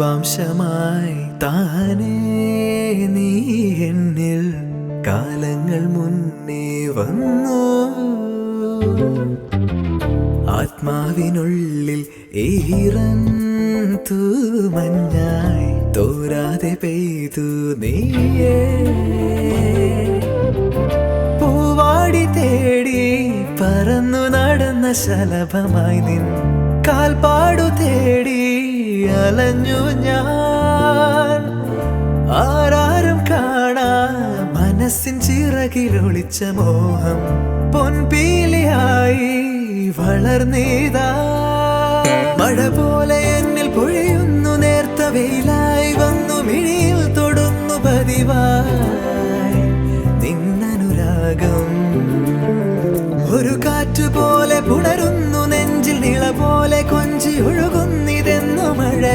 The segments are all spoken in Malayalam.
നിമിഷമായി താനേ നീ എന്നിൽ കാലങ്ങൾ മുന്നേ വന്നു. ആത്മാവിനുള്ളിൽ ഈറൻ മഞ്ഞായി തോരാതെ പെയ്തു നീയേ. പൂവാടി തേടി പറന്നു നടന്ന ശലഭമായി നിൻ കാൽപാടു തേടി അലഞ്ഞു ഞാൻ. ആരാരും കാണാ മനസ്സിൻ ചിറകിലൊളിച്ച മോഹം പൊൻപീലിയായി വളർന്നീതാ.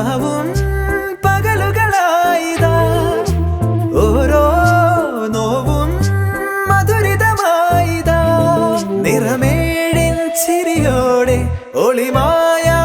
രാവും പകലുകളായിതാ. ഓരോ നോവും മധുരിതമായിതാ. നിറമേഴിൻ ചിരിയോടെ ഒളിമായ